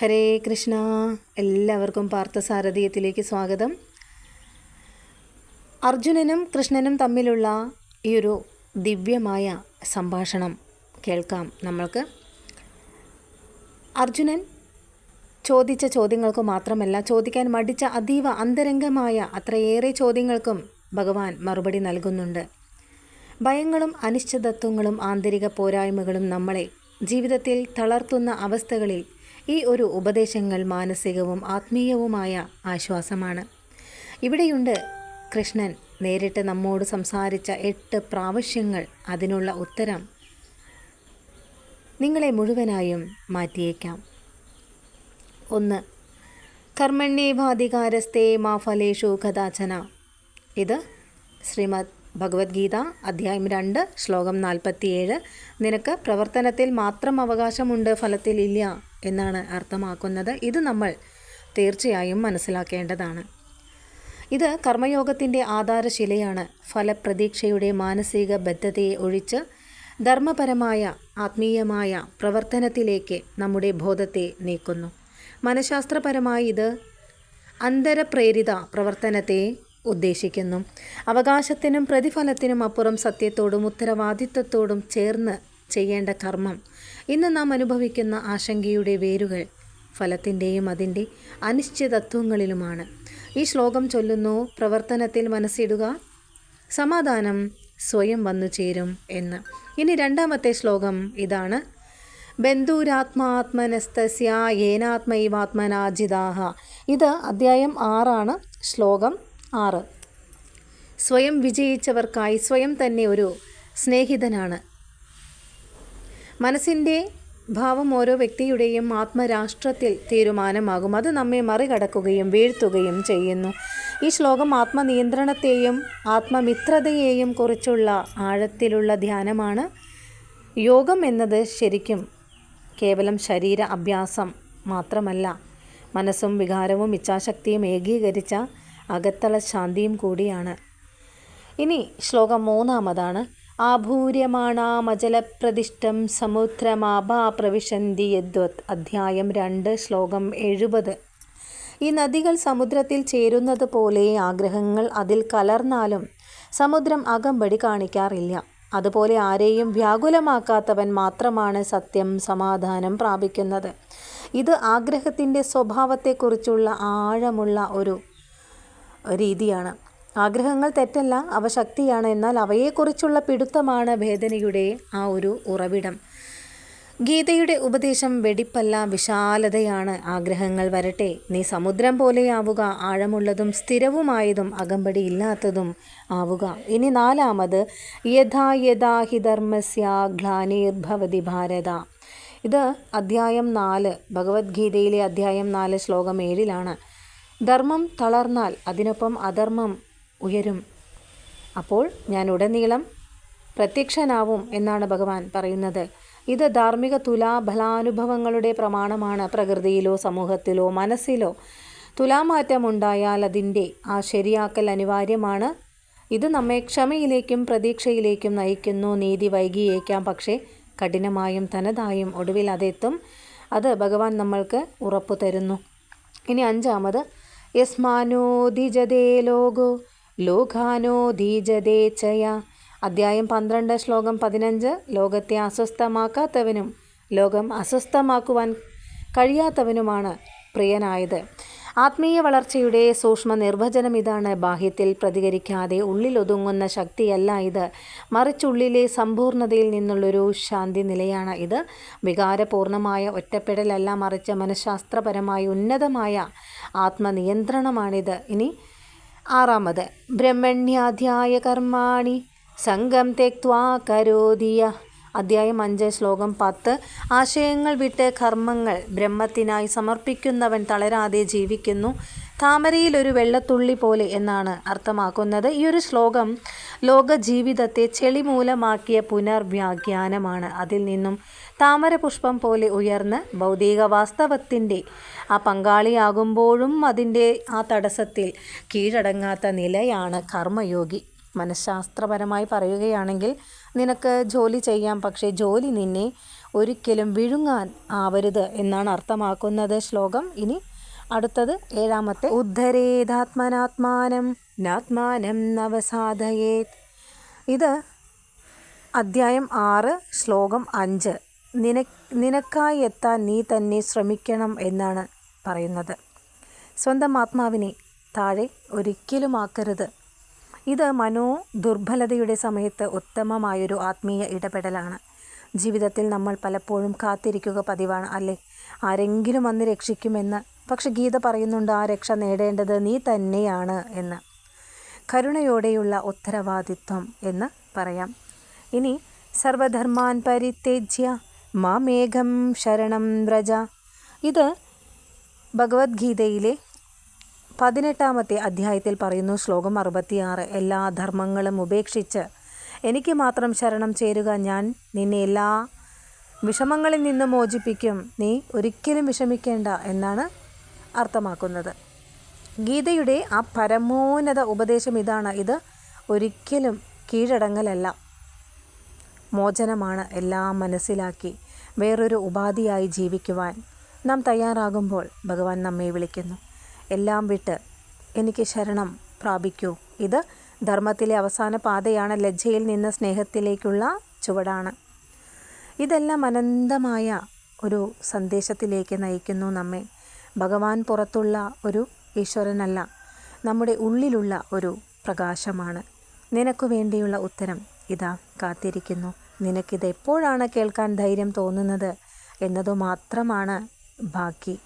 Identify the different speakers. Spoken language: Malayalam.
Speaker 1: ഹരേ കൃഷ്ണ. എല്ലാവർക്കും പാർത്ഥസാരഥിയത്തിലേക്ക് സ്വാഗതം. അർജുനനും കൃഷ്ണനും തമ്മിലുള്ള ഈ ഒരു ദിവ്യമായ സംഭാഷണം കേൾക്കാം നമ്മൾക്ക്. അർജുനൻ ചോദിച്ച ചോദ്യങ്ങൾക്ക് മാത്രമല്ല ചോദിക്കാൻ മടിച്ച അതീവ അന്തരംഗമായ അത്രയേറെ ചോദ്യങ്ങൾക്കും ഭഗവാൻ മറുപടി നൽകുന്നുണ്ട്. ഭയങ്ങളും അനിശ്ചിതത്വങ്ങളും ആന്തരിക പോരായ്മകളും നമ്മളെ ജീവിതത്തിൽ തളർത്തുന്ന അവസ്ഥകളിൽ ഈ ഒരു ഉപദേശങ്ങൾ മാനസികവും ആത്മീയവുമായ ആശ്വാസമാണ്. ഇവിടെയുണ്ട് കൃഷ്ണൻ നേരിട്ട് നമ്മോട് സംസാരിച്ച എട്ട് പ്രാവശ്യങ്ങൾ അതിനുള്ള ഉത്തരം. നിങ്ങളെ മുഴുവനായും മാറ്റിയേക്കാം. ഒന്ന് കർമ്മണ്യേവാധികാരസ്തേ മാ ഫലേഷു കഥാചന. ഇത് ശ്രീമദ് ഭഗവത്ഗീത അധ്യായം രണ്ട് ശ്ലോകം നാൽപ്പത്തിയേഴ്. നിനക്ക് പ്രവർത്തനത്തിൽ മാത്രം അവകാശമുണ്ട് ഫലത്തിൽ ഇല്ല എന്നാണ് അർത്ഥമാക്കുന്നത്. ഇത് നമ്മൾ തീർച്ചയായും മനസ്സിലാക്കേണ്ടതാണ്. ഇത് കർമ്മയോഗത്തിന്റെ ആധാരശിലയാണ്. ഫലപ്രതീക്ഷയുടെ മാനസിക ബദ്ധതയെ ഒഴിച്ച് ധർമ്മപരമായ ആത്മീയമായ പ്രവർത്തനത്തിലേക്ക് നമ്മുടെ ബോധത്തെ നീക്കുന്നു. മനഃശാസ്ത്രപരമായി ഇത് അന്തരപ്രേരിത പ്രവർത്തനത്തെ ഉദ്ദേശിക്കുന്നു. അവകാശത്തിനും പ്രതിഫലത്തിനും അപ്പുറം സത്യത്തോടും ഉത്തരവാദിത്വത്തോടും ചേർന്ന് ചെയ്യേണ്ട കർമ്മം ഇന്ന് നാം അനുഭവിക്കുന്ന ആശങ്കയുടെ വേരുകൾ ഫലത്തിന്റെയും അതിന്റെ അനിശ്ചിതത്വങ്ങളിലുമാണ്. ഈ ശ്ലോകം ചൊല്ലുന്നു പ്രവർത്തനത്തിൽ മനസ്സിടുക സമാധാനം സ്വയം വന്നു ചേരും എന്ന്. ഇനി രണ്ടാമത്തെ ശ്ലോകം ഇതാണ്. ബന്ധുരാത്മാത്മനസ്തസ്യ ഏനാത്മൈവാത്മനാജിതാഹ ഇത് അദ്ധ്യായം ആറാണ് ശ്ലോകം ആറ്. സ്വയം വിജയിച്ചവർക്കായി സ്വയം തന്നെ ഒരു സ്നേഹിതനാണ്. മനസ്സിന്റെ ഭാവം ഓരോ വ്യക്തിയുടെയും ആത്മരാഷ്ട്രത്തിൽ തീരുമാനമാകും. അത് നമ്മെ മറികടക്കുകയും വീഴ്ത്തുകയും ചെയ്യുന്നു. ഈ ശ്ലോകം ആത്മനിയന്ത്രണത്തെയും ആത്മമിത്രതയെയും കുറിച്ചുള്ള ആഴത്തിലുള്ള ധ്യാനമാണ് യോഗം എന്നത് ശരിക്കും കേവലം ശരീര അഭ്യാസം മാത്രമല്ല. മനസ്സും വികാരവും ഇച്ഛാശക്തിയും ഏകീകരിച്ച അകത്തള ശാന്തിയും കൂടിയാണ്. ഇനി ശ്ലോകം മൂന്നാമതാണ്. ആഭൂര്യമാണാമജലപ്രതിഷ്ഠം സമുദ്രമാഭാ പ്രവിശന്തി യദ്വത് അധ്യായം രണ്ട് ശ്ലോകം എഴുപത്. ഈ നദികൾ സമുദ്രത്തിൽ ചേരുന്നത് പോലെ ആഗ്രഹങ്ങൾ അതിൽ കലർന്നാലും സമുദ്രം അകമ്പടി കാണിക്കാറില്ല. അതുപോലെ ആരെയും വ്യാകുലമാക്കാത്തവൻ മാത്രമാണ് സത്യം സമാധാനം പ്രാപിക്കുന്നത്. ഇത് ആഗ്രഹത്തിന്റെ സ്വഭാവത്തെക്കുറിച്ചുള്ള ആഴമുള്ള ഒരു രീതിയാണ്. ആഗ്രഹങ്ങൾ തെറ്റല്ല അവ ശക്തിയാണ്. എന്നാൽ അവയെക്കുറിച്ചുള്ള പിടുത്തമാണ് വേദനയുടെ ആ ഒരു ഉറവിടം. ഗീതയുടെ ഉപദേശം വെടിപ്പല്ല വിശാലതയാണ്. ആഗ്രഹങ്ങൾ വരട്ടെ. നീ സമുദ്രം പോലെയാവുക ആഴമുള്ളതും സ്ഥിരവുമായതും അകമ്പടി ഇല്ലാത്തതും ആവുക. ഇനി നാലാമത് യഥാ യഥാ ഹി ധർമ്മസ്യ ഭാരത. ഇത് അധ്യായം നാല് ഭഗവത്ഗീതയിലെ അധ്യായം നാല് ശ്ലോകം ഏഴിലാണ്. ധർമ്മം തളർന്നാൽ അതിനൊപ്പം അധർമ്മം ഉയരും. അപ്പോൾ ഞാൻ ഉടനീളം പ്രത്യക്ഷനാവും എന്നാണ് ഭഗവാൻ പറയുന്നത്. ഇത് ധാർമ്മിക തുലാഫലാനുഭവങ്ങളുടെ പ്രമാണമാണ് പ്രകൃതിയിലോ സമൂഹത്തിലോ മനസ്സിലോ തുലാമാറ്റമുണ്ടായാൽ അതിന്റെ ആ ശരിയാക്കൽ അനിവാര്യമാണ്. ഇത് നമ്മെ ക്ഷമയിലേക്കും പ്രതീക്ഷയിലേക്കും നയിക്കുന്നു. നീതി വൈകിയേക്കാം. പക്ഷേ കഠിനമായും തനതായും ഒടുവിൽ അതെത്തും. അത് ഭഗവാൻ നമ്മൾക്ക് ഉറപ്പു തരുന്നു ഇനി അഞ്ചാമത്. യസ്മാനോ ദിജതേ ലോകോ ലോകാനോ ചയ. അധ്യായം പന്ത്രണ്ട് ശ്ലോകം പതിനഞ്ച്. ലോകത്തെ അസ്വസ്ഥമാക്കാത്തവനും ലോകം അസ്വസ്ഥമാക്കുവാൻ കഴിയാത്തവനുമാണ് പ്രിയനായത്. ആത്മീയ വളർച്ചയുടെ സൂക്ഷ്മ നിർവചനം ഇതാണ്. ബാഹ്യത്തിൽ പ്രതികരിക്കാതെ ഉള്ളിലൊതുങ്ങുന്ന ശക്തിയല്ല ഇത്. മറിച്ചുള്ളിലെ സമ്പൂർണതയിൽ നിന്നുള്ളൊരു ശാന്തി നിലയാണ് ഇത്. വികാരപൂർണമായ ഒറ്റപ്പെടലല്ല മറിച്ച് മനഃശാസ്ത്രപരമായ ഉന്നതമായ ആത്മനിയന്ത്രണമാണിത്. ഇനി ആറാമത് ബ്രഹ്മണ്യാധ്യായ കർമാണി. സംഘം തെക്വാ കരോതിയ. അധ്യായം അഞ്ച് ശ്ലോകം പത്ത്. ആശയങ്ങൾ വിട്ട് കർമ്മങ്ങൾ ബ്രഹ്മത്തിനായി സമർപ്പിക്കുന്നവൻ തളരാതെ ജീവിക്കുന്നു. താമരയിൽ ഒരു വെള്ളത്തുള്ളി പോലെ എന്നാണ് അർത്ഥമാക്കുന്നത്. ഈ ഒരു ശ്ലോകം ലോക ജീവിതത്തെ ചെളിമൂലമാക്കിയ പുനർവ്യാഖ്യാനമാണ്. അതിൽ നിന്നും താമര പുഷ്പം പോലെ ഉയർന്ന് ഭൗതിക വാസ്തവത്തിന്റെ ആ പങ്കാളിയാകുമ്പോഴും അതിന്റെ ആ തടസ്സത്തിൽ കീഴടങ്ങാത്ത നിലയാണ് കർമ്മയോഗി. മനഃശാസ്ത്രപരമായി പറയുകയാണെങ്കിൽ നിനക്ക് ജോലി ചെയ്യാം പക്ഷേ ജോലി നിന്നെ ഒരിക്കലും വിഴുങ്ങാൻ ആവരുത് എന്നാണ് അർത്ഥമാക്കുന്നത് ശ്ലോകം. ഇനി അടുത്തത് ഏഴാമത്തെ. ഉദ്ധരേതാത്മനാത്മാനം നാത്മാനം നവസാധയേത്. ഇത് അദ്ധ്യായം ആറ് ശ്ലോകം അഞ്ച്. നിന നിനക്കായി എത്താൻ നീ തന്നെ ശ്രമിക്കണം എന്നാണ് പറയുന്നത്. സ്വന്തം ആത്മാവിനെ താഴെ ഒരിക്കലും ആക്കരുത്. ഇത് മനോ ദുർബലതയുടെ സമയത്ത് ഉത്തമമായൊരു ആത്മീയ ഇടപെടലാണ്. ജീവിതത്തിൽ നമ്മൾ പലപ്പോഴും കാത്തിരിക്കുക പതിവാണ് അല്ലേ? ആരെങ്കിലും വന്ന് രക്ഷിക്കുമെന്ന് പക്ഷെ ഗീത പറയുന്നുണ്ട് ആ രക്ഷ നേടേണ്ടത് നീ തന്നെയാണ് എന്ന്. കരുണയോടെയുള്ള ഉത്തരവാദിത്വം എന്ന് പറയാം. ഇനി സർവധർമാൻ പരിത്യജ്യ മാമേഘം ശരണം വ്രജ. ഇത് ഭഗവത്ഗീതയിലെ പതിനെട്ടാമത്തെ അധ്യായത്തിൽ പറയുന്നു ശ്ലോകം അറുപത്തിയാറ്. എല്ലാ ധർമ്മങ്ങളും ഉപേക്ഷിച്ച് എനിക്ക് മാത്രം ശരണം ചേരുക ഞാൻ നിന്നെ എല്ലാ വിഷമങ്ങളിൽ നിന്നും മോചിപ്പിക്കും. നീ ഒരിക്കലും വിഷമിക്കേണ്ട എന്നാണ് അർത്ഥമാക്കുന്നത്. ഗീതയുടെ ആ പരമോന്നത ഉപദേശം ഇതാണ്. ഇത് ഒരിക്കലും കീഴടങ്ങലല്ല. മോചനമാണ് എല്ലാം മനസ്സിലാക്കി വേറൊരു ഉപാധിയായി ജീവിക്കുവാൻ നാം തയ്യാറാകുമ്പോൾ ഭഗവാൻ നമ്മെ വിളിക്കുന്നു. എല്ലാം വിട്ട് എനിക്ക് ശരണം പ്രാപിക്കൂ. ഇത് ധർമ്മത്തിലെ അവസാന പാതയാണ്. ലജ്ജയിൽ നിന്ന് സ്നേഹത്തിലേക്കുള്ള ചുവടാണ്. ഇതെല്ലാം അനന്തമായ ഒരു സന്ദേശത്തിലേക്ക് നയിക്കുന്നു നമ്മെ. ഭഗവാൻ പുറത്തുള്ള ഒരു ഈശ്വരനല്ല നമ്മുടെ ഉള്ളിലുള്ള ഒരു പ്രകാശമാണ്. നിനക്കു വേണ്ടിയുള്ള ഉത്തരം ഇതാ കാത്തിരിക്കുന്നു. നിനക്കിത് എപ്പോഴാണ് കേൾക്കാൻ ധൈര്യം തോന്നുന്നത് എന്നതു മാത്രമാണ് ബാക്കി.